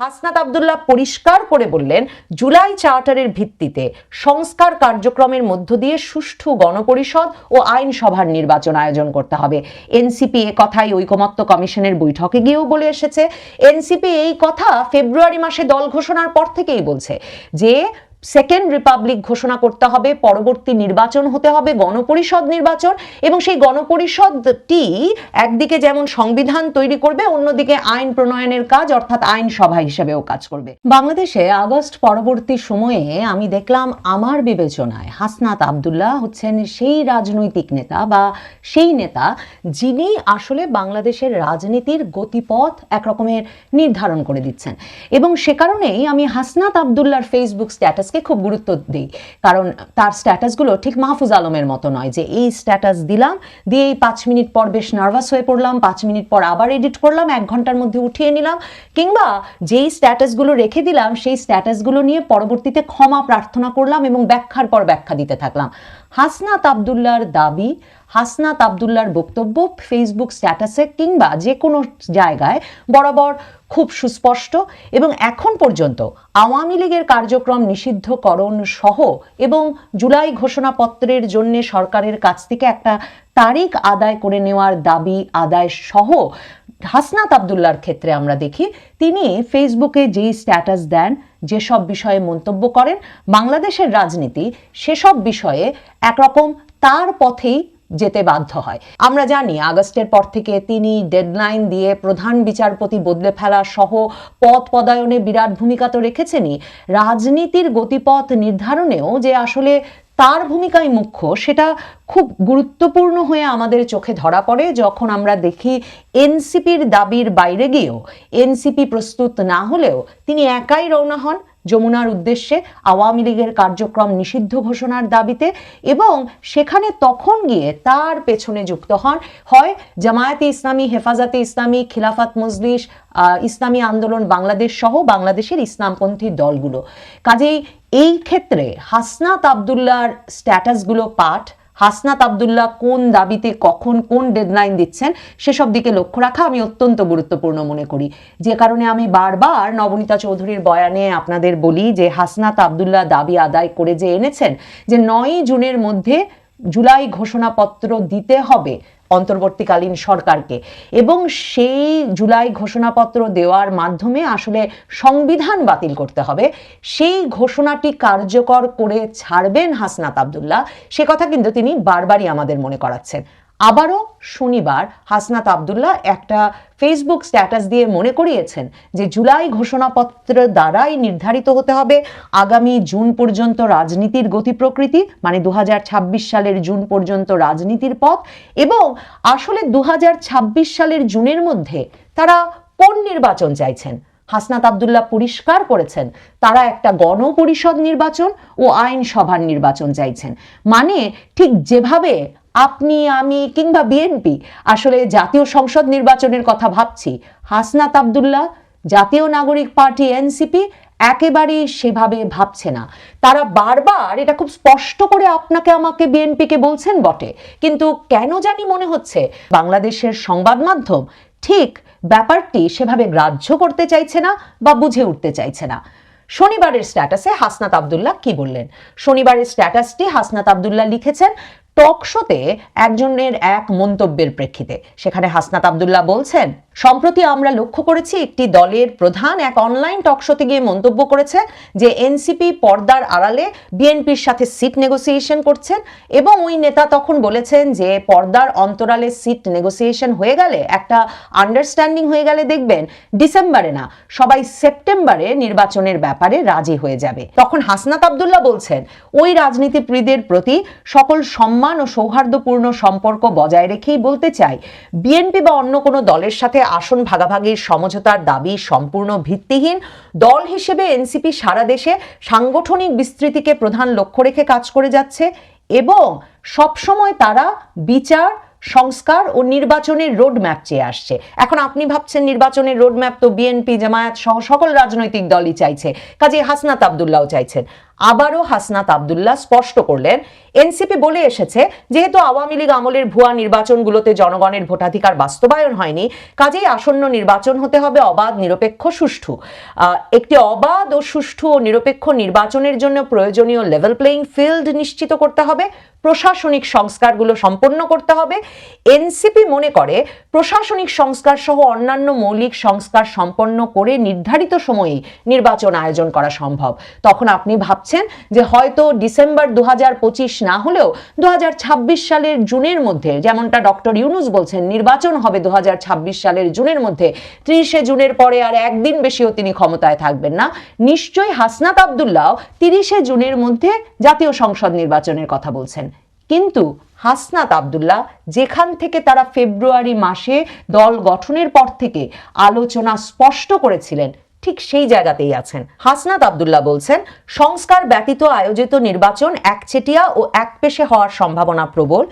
হাসনাত আবদুল্লাহ পরিষ্কার করে বললেন, জুলাই চার্টারের ভিত্তিতে সংস্কার কার্যক্রমের মধ্য দিয়ে সুষ্ঠু গণপরিষদ ও আইনসভার নির্বাচন আয়োজন করতে হবে। এনসিপি এ কথাই ঐকমত্য কমিশনের বৈঠকে গিয়েও বলে এসেছে। এনসিপি এই কথা ফেব্রুয়ারি মাসে দল ঘোষণার পর থেকেই বলছে যে সেকেন্ড রিপাবলিক ঘোষণা করতে হবে, পরবর্তী নির্বাচন হতে হবে, গণপরিষদ নির্বাচন এবং সেই গণপরিষদটি একদিকে যেমন সংবিধান তৈরি করবে, অন্যদিকে আইন প্রণয়নের কাজ অর্থাৎ আইনসভা হিসেবেও কাজ করবে। বাংলাদেশে আগস্ট পরবর্তী সময়ে আমি দেখলাম আমার বিবেচনায় হাসনাত আবদুল্লাহ হচ্ছেন সেই রাজনৈতিক নেতা বা সেই নেতা যিনি আসলে বাংলাদেশের রাজনীতির গতিপথ একরকমের নির্ধারণ করে দিচ্ছেন। এবং সে কারণেই আমি হাসনাত আবদুল্লার ফেসবুক স্ট্যাটাসকে খুব গুরুত্ব দিই। কারণ তার স্ট্যাটাসগুলো ঠিক মাহফুজ আলমের মতো নয় যে এই স্ট্যাটাস দিলাম দিয়ে এই পাঁচ মিনিট পর বেশ নার্ভাস হয়ে পড়লাম, পাঁচ মিনিট পর আবার এডিট করলাম, এক ঘণ্টার মধ্যে উঠিয়ে নিলাম, কিংবা যেই স্ট্যাটাসগুলো রেখে দিলাম, সেই স্ট্যাটাসগুলো নিয়ে পরবর্তীতে ক্ষমা প্রার্থনা করলাম এবং ব্যাখ্যার পর ব্যাখ্যা দিতে থাকলাম। হাসনাত আবদুল্লার দাবি, হাসনাত আবদুল্লার বক্তব্য ফেসবুক স্ট্যাটাসে কিংবা যে কোনো জায়গায় বরাবর খুব সুস্পষ্ট এবং এখন পর্যন্ত আওয়ামী লীগের কার্যক্রম নিষিদ্ধকরণ সহ এবং জুলাই ঘোষণাপত্রের জন্য সরকারের কাছ থেকে একটা তারিখ আদায় করে নেওয়ার দাবি আদায় সহ হাসনাত আবদুল্লার ক্ষেত্রে আমরা দেখি, তিনি ফেসবুকে যেই স্ট্যাটাস দেন যেসব বিষয়ে মন্তব্য করেন বাংলাদেশের রাজনীতি, সেসব বিষয়ে একরকম তার পথেই যেতে বাধ্য হয়। আমরা জানি, আগস্টের পর থেকে তিনি ডেডলাইন দিয়ে প্রধান বিচারপতি বদলে ফেলা সহ পদ পদায়নে বিরাট ভূমিকা তো রেখেছেনই। রাজনীতির গতিপথ নির্ধারণেও যে আসলে তার ভূমিকাই মুখ্য, সেটা খুব গুরুত্বপূর্ণ হয়ে আমাদের চোখে ধরা পড়ে যখন আমরা দেখি এনসিপির দাবির বাইরে গিয়েও, এনসিপি প্রস্তুত না হলেও তিনি একাই রওনা হন যমুনার উদ্দেশ্যে আওয়ামী লীগের কার্যক্রম নিষিদ্ধ ঘোষণার দাবিতে এবং সেখানে তখন গিয়ে তার পেছনে যুক্ত হন, হয় জামায়াতে ইসলামী, হেফাজতে ইসলামী, খিলাফাত মজলিস ইসলামী আন্দোলন বাংলাদেশ সহ বাংলাদেশের ইসলামপন্থী দলগুলো। কাজেই এই ক্ষেত্রে হাসনাত আবদুল্লার স্ট্যাটাসগুলো পাঠ, হাসনাত আবদুল্লাহ কোন দাবিতে কখন কোন ডেডলাইন দিচ্ছেন, সেসব দিকে লক্ষ্য রাখা আমি অত্যন্ত গুরুত্বপূর্ণ মনে করি। যে কারণে আমি বারবার নবনীতা চৌধুরীর বয়ানে আপনাদের বলি যে হাসনাত আবদুল্লাহ দাবি আদায় করে যে এনেছেন, যে নয় জুনের মধ্যে জুলাই ঘোষণাপত্র দিতে হবে অন্তর্বর্তীকালীন সরকারকে। এবং সেই জুলাই ঘোষণাপত্র দেওয়ার মাধ্যমে আসলে সংবিধান বাতিল করতে হবে। সেই ঘোষণাটি কার্যকর করে ছাড়বেন হাসনাত আবদুল্লাহ। সে কথা কিন্তু তিনি বারবারই আমাদের মনে করাচ্ছেন। আবারও শনিবার হাসনাত আবদুল্লাহ একটা ফেসবুক স্ট্যাটাস দিয়ে মনে করিয়েছেন যে জুলাই ঘোষণাপত্র দ্বারাই নির্ধারিত হতে হবে আগামী জুন পর্যন্ত রাজনীতির গতি প্রকৃতি মানে দু হাজার ছাব্বিশ সালের জুন পর্যন্ত রাজনীতির পথ এবং আসলে দু হাজার ছাব্বিশ সালের জুনের মধ্যে তারা কোন নির্বাচন চাইছেন? হাসনাত আবদুল্লাহ পরিষ্কার করেছেন, তারা একটা গণপরিষদ নির্বাচন ও আইনসভার নির্বাচন চাইছেন। মানে ঠিক যেভাবে আপনি, আমি কিংবা বিএনপি, আসলে জাতীয় সংসদ নির্বাচনের কথা ভাবছি। হাসনাত আবদুল্লাহ, জাতীয় নাগরিক পার্টি, এনসিপি, একেবারেই সেভাবে ভাবছে না। তারা বারবার এটা খুব স্পষ্ট করে আপনাকে, আমাকে বিএনপিকে বলছেন বটে। কিন্তু কেন জানি মনে হচ্ছে, বাংলাদেশের সংবাদ মাধ্যম ঠিক ব্যাপারটি সেভাবে গ্রাহ্য করতে চাইছে না বা বুঝে উঠতে চাইছে না। শনিবারের স্ট্যাটাসে হাসনাত আবদুল্লাহ কি বললেন? শনিবারের স্ট্যাটাসটি হাসনাত আবদুল্লাহ লিখেছেন টক শোতে একজনের এক মন্তব্যের প্রেক্ষিতে। সেখানে হাসনাত আবদুল্লাহ বলছেন, সম্প্রতি আমরা লক্ষ্য করেছি একটি দলের প্রধান এক অনলাইন টক শোতে গিয়ে মন্তব্য করেছে যে এনসিপি পর্দার আড়ালে বিএনপির সাথে সিট নেগোসিয়েশন করছেন এবং ওই নেতা তখন বলেছেন যে পর্দার অন্তরালে সিট নেগোসিয়েশন হয়ে গেলে, একটা আন্ডারস্ট্যান্ডিং হয়ে গেলে দেখবেন ডিসেম্বরে না, সবাই সেপ্টেম্বরে নির্বাচনের ব্যাপারে রাজি হয়ে যাবে। তখন হাসনাত আবদুল্লাহ বলছেন, ওই রাজনীতিপ্রীদের প্রতি সকল সম্মান ও সৌহার্দ্যপূর্ণ সম্পর্ক বজায় রেখেই বলতে চাই, বিএনপি বা অন্য কোনো দলের সাথে আসন ভাগাভাগির সমঝোতার দাবি সম্পূর্ণ ভিত্তিহীন। দল হিসেবে এনসিপি সারা দেশে সাংগঠনিক বিস্তৃতিকে প্রধান লক্ষ্য রেখে কাজ করে যাচ্ছে এবং সবসময় তারা বিচার সংস্কার ও নির্বাচনের রোড ম্যাপ চেয়ে আসছে। এখন আপনি ভাবছেন নির্বাচনের রোড ম্যাপ তো বিএনপি, জামায়াত সহ সকল রাজনৈতিক দলই চাইছে। কাজে হাসনাত আবদুল্লাহ চাইছেন। আবারও হাসনাত আবদুল্লাহ স্পষ্ট করলেন, এনসিপি বলে এসেছে, যেহেতু আওয়ামী লীগ আমলের ভুয়া নির্বাচনগুলোতে জনগণের ভোটাধিকার বাস্তবায়ন হয়নি, কাজেই আসন্ন নির্বাচন হতে হবে অবাধ, নিরপেক্ষ, সুষ্ঠু। একটি অবাধ ও সুষ্ঠু ও নিরপেক্ষ নির্বাচনের জন্য প্রয়োজনীয় লেভেল প্লেইং ফিল্ড নিশ্চিত করতে হবে। প্রশাসনিক সংস্কারগুলো সম্পন্ন করতে হবে। এনসিপি মনে করে প্রশাসনিক সংস্কার সহ অন্যান্য মৌলিক সংস্কার সম্পন্ন করে নির্ধারিত সময়েই নির্বাচন আয়োজন করা সম্ভব। তখন আপনি ভাবছেন যে হয়তো ডিসেম্বর দু হাজার পঁচিশ না হলেও দু হাজার ছাব্বিশ সালের জুনের মধ্যে, যেমনটা ডক্টর ইউনুস বলছেন, নির্বাচন হবে দু হাজার ছাব্বিশ সালের জুনের মধ্যে, ত্রিশে জুনের পরে আর একদিন বেশিও তিনি ক্ষমতায় থাকবেন না। নিশ্চয়ই হাসনাত আবদুল্লাহ তিরিশে জুনের মধ্যে জাতীয় সংসদ নির্বাচনের কথা বলছেন। কিন্তু হাসনাত আবদুল্লাহ, যেখান থেকে তারা ফেব্রুয়ারি মাসে দল গঠনের পর থেকে আলোচনা স্পষ্ট করেছিলেন, ঠিক সেই জায়গাতেই আছেন। হাসনাত আবদুল্লাহ বলছেন, সংস্কার ব্যতীত আয়োজিত নির্বাচন একচেটিয়া ও একপেশে হওয়ার সম্ভাবনা প্রবল।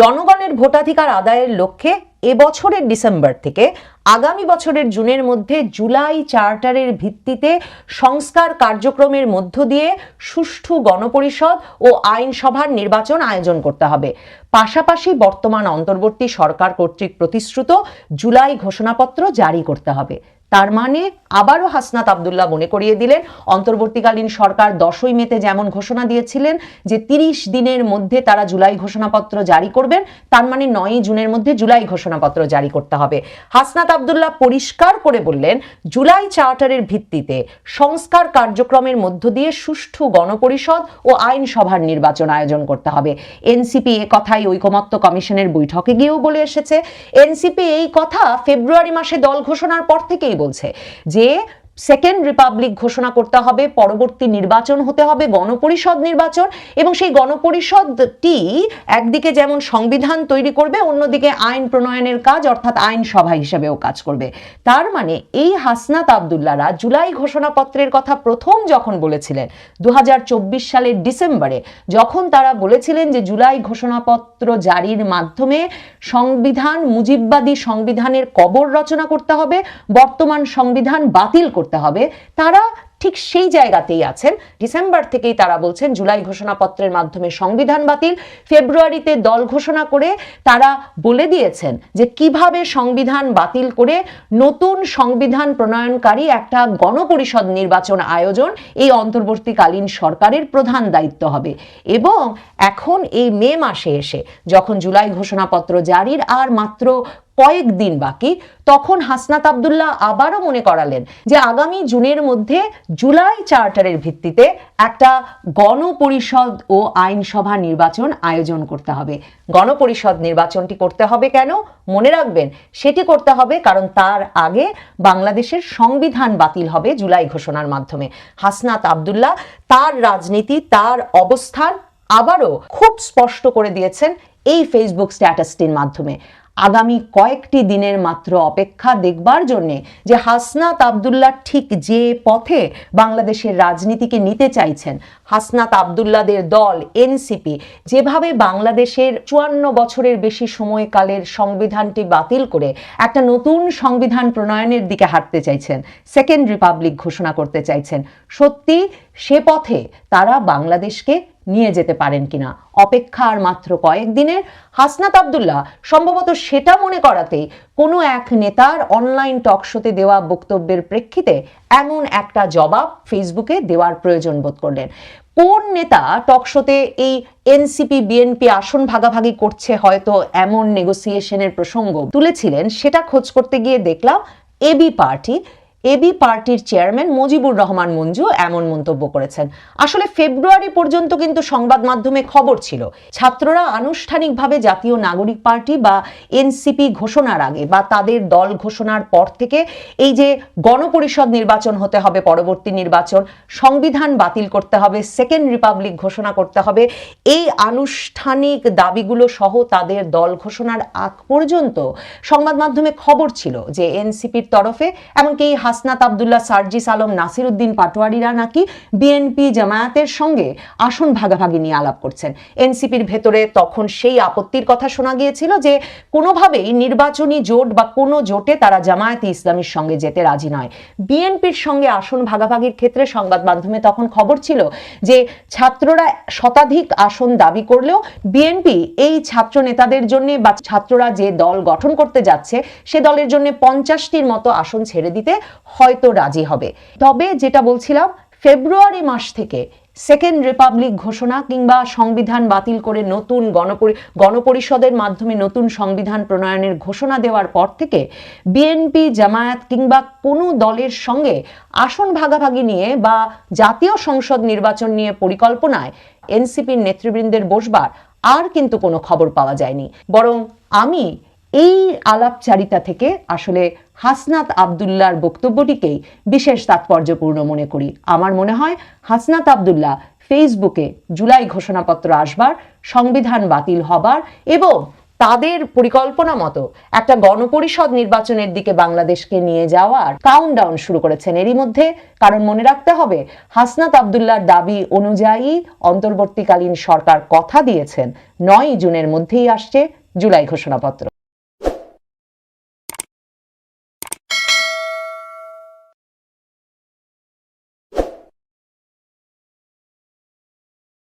জনগণের ভোটাধিকার আদায়ের লক্ষ্যে এবছরের ডিসেম্বর থেকে আগামী বছরের জুনের মধ্যে জুলাই চার্টারের ভিত্তিতে সংস্কার কার্যক্রমের মধ্য দিয়ে সুষ্ঠু গণপরিষদ ও আইনসভার নির্বাচন আয়োজন করতে হবে। পাশাপাশি বর্তমান অন্তর্বর্তী সরকার কর্তৃক প্রতিশ্রুত জুলাই ঘোষণাপত্র জারি করতে হবে। তার মানে আবারও হাসনাত আবদুল্লাহ মনে করিয়ে দিলেন। অন্তর্বর্তীকালীন সরকার দশই মেতে যেমন ঘোষণা দিয়েছিলেন যে তিরিশ দিনের মধ্যে তারা জুলাই ঘোষণাপত্র জারি করবেন, তার মানে নয়ই জুনের মধ্যে জুলাই ঘোষণাপত্র জারি করতে হবে। হাসনাত আবদুল্লাহ পরিষ্কার করে বললেন, জুলাই চার্টারের ভিত্তিতে সংস্কার কার্যক্রমের মধ্য দিয়ে সুষ্ঠু গণপরিষদ ও আইনসভার নির্বাচন আয়োজন করতে হবে। এনসিপি এ কথাই ঐকমত্য কমিশনের বৈঠকে গিয়েও বলে এসেছে। এনসিপি এই কথা ফেব্রুয়ারি মাসে দল ঘোষণার পর থেকেই বলছে যে সেকেন্ড রিপাবলিক ঘোষণা করতে হবে, পরবর্তী নির্বাচন হতে হবে, গণপরিষদ নির্বাচন এবং সেই গণপরিষদটি একদিকে যেমন সংবিধান তৈরি করবে, অন্যদিকে আইন প্রণয়নের কাজ অর্থাৎ আইনসভা হিসেবেও কাজ করবে। তার মানে এই হাসনাত আবদুল্লারা জুলাই ঘোষণাপত্রের কথা প্রথম যখন বলেছিলেন দু হাজার চব্বিশ সালের ডিসেম্বরে, যখন তারা বলেছিলেন যে জুলাই ঘোষণাপত্র জারির মাধ্যমে সংবিধান, মুজিববাদী সংবিধানের কবর রচনা করতে হবে, বর্তমান সংবিধান বাতিল করতে হবে। তারা ঠিক সেই জায়গাতেই আছেন। ডিসেম্বর থেকেই তারা বলছেন, জুলাই ঘোষণাপত্রের মাধ্যমে সংবিধান বাতিল। ফেব্রুয়ারিতে দল ঘোষণা করে তারা বলে দিয়েছেন যে কীভাবে সংবিধান বাতিল করে নতুন সংবিধান প্রণয়নকারী একটা গণপরিষদ নির্বাচন আয়োজন, এই অন্তর্বর্তীকালীন সরকারের প্রধান দায়িত্ব হবে। এবং এখন এই মে মাসে এসে, যখন জুলাই ঘোষণাপত্র জারির আর মাত্র কয়েকদিন বাকি, তখন হাসনাত আবদুল্লাহ আবারও মনে করালেন যে আগামী জুনের মধ্যে জুলাই চার্টারের ভিত্তিতে একটা গণপরিষদ ও আইনসভা নির্বাচন আয়োজন করতে হবে। গণপরিষদ নির্বাচনটি করতে হবে কেন? মনে রাখবেন, সেটি করতে হবে কারণ তার আগে বাংলাদেশের সংবিধান বাতিল হবে জুলাই ঘোষণার মাধ্যমে। হাসনাত আবদুল্লাহ তার রাজনীতি, তার অবস্থান আবারও খুব স্পষ্ট করে দিয়েছেন এই ফেসবুক স্ট্যাটাসটির মাধ্যমে। আগামী কয়েকটি দিনের মাত্র অপেক্ষা দেখবার জন্যে যে হাসনাত আবদুল্লাহ ঠিক যে পথে বাংলাদেশের রাজনীতিকে নিতে চাইছেন, হাসনাত আবদুল্লাদের দল এনসিপি যেভাবে বাংলাদেশের চুয়ান্ন বছরের বেশি সময়কালের সংবিধানটি বাতিল করে একটা নতুন সংবিধান প্রণয়নের দিকে হাঁটতে চাইছেন সেকেন্ড রিপাবলিক ঘোষণা করতে চাইছেন, সত্যি সে পথে তারা বাংলাদেশকে নিয়ে যেতে পারেন কিনা। অপেক্ষা আর মাত্র কয়েকদিনের হাসনাত আবদুল্লাহ, সম্ভবত সেটা মনে করাতেই কোনো এক নেতার অনলাইন টক শোতে দেওয়া বক্তব্যের প্রেক্ষিতে এমন একটা জবাব ফেসবুকে দেওয়ার প্রয়োজন বোধ করলেন। কোন নেতা টক শোতে এই এনসিপি বিএনপি আসন ভাগাভাগি করছে হয়তো এমন নেগোসিয়েশনের প্রসঙ্গ তুলেছিলেন, সেটা খোঁজ করতে গিয়ে দেখলাম এবি পার্টি এবি পার্টির চেয়ারম্যান মুজিবুর রহমান মঞ্জু এমন মন্তব্য করেছেন। আসলে ফেব্রুয়ারি পর্যন্ত কিন্তু সংবাদ মাধ্যমে খবর ছিল। ছাত্ররা আনুষ্ঠানিকভাবে জাতীয় নাগরিক পার্টি বা এনসিপি ঘোষণার আগে বা তাদের দল ঘোষণার পর থেকে এই যে গণপরিষদ নির্বাচন হতে হবে, পরবর্তী নির্বাচন, সংবিধান বাতিল করতে হবে, সেকেন্ড রিপাবলিক ঘোষণা করতে হবে, এই আনুষ্ঠানিক দাবিগুলো সহ তাদের দল ঘোষণার আগ পর্যন্ত সংবাদ মাধ্যমে খবর ছিল যে এনসিপির তরফে, এমনকি হাসনাত আবদুল্লাহ, সার্জিস আলম নাসির উদ্দিন পাটোয়ারিরা নাকি বিএনপি জামায়াতের সঙ্গে আসন ভাগাভাগি নিয়ে আলাপ করছেন। এনসিপির ভেতরে তখন সেই আপত্তির কথা শোনা গিয়েছিল যে কোনোভাবেই নির্বাচনী জোট বা কোনো জোটে তারা জামায়াতে ইসলামীর সঙ্গে যেতে রাজি নয়। বিএনপির সঙ্গে আসন ভাগাভাগির ক্ষেত্রে সংবাদ মাধ্যমে তখন খবর ছিল যে ছাত্ররা শতাধিক আসন দাবি করলেও বিএনপি এই ছাত্র নেতাদের জন্য বা ছাত্ররা যে দল গঠন করতে যাচ্ছে, সে দলের জন্য পঞ্চাশটির মতো আসন ছেড়ে দিতে হয়তো রাজি হবে। তবে যেটা বলছিলাম, ফেব্রুয়ারি মাস থেকে সেকেন্ড রিপাবলিক ঘোষণা কিংবা সংবিধান বাতিল করে নতুন গণপরি, গণপরিষদের মাধ্যমে নতুন সংবিধান প্রণয়নের ঘোষণা দেওয়ার পর থেকে বিএনপি, জামায়াত কিংবা কোনো দলের সঙ্গে আসন ভাগাভাগি নিয়ে বা জাতীয় সংসদ নির্বাচন নিয়ে পরিকল্পনায় এনসিপির নেতৃবৃন্দের বসবার আর কিন্তু কোনো খবর পাওয়া যায়নি। বরং আমি এই আলাপচারিতা থেকে আসলে হাসনাত আবদুল্লার বক্তব্যটিকেই বিশেষ তাৎপর্যপূর্ণ মনে করি। আমার মনে হয় হাসনাত আবদুল্লাহ ফেসবুকে জুলাই ঘোষণাপত্র আসবার, সংবিধান বাতিল হবার এবং তাদের পরিকল্পনা মতো একটা গণপরিষদ নির্বাচনের দিকে বাংলাদেশকে নিয়ে যাওয়ার কাউন্টডাউন শুরু করেছেন। এরই মধ্যে কারণ মনে রাখতে হবে, হাসনাত আবদুল্লার দাবি অনুযায়ী অন্তর্বর্তীকালীন সরকার কথা দিয়েছেন। নয় জুনের মধ্যেই আসছে জুলাই ঘোষণাপত্র।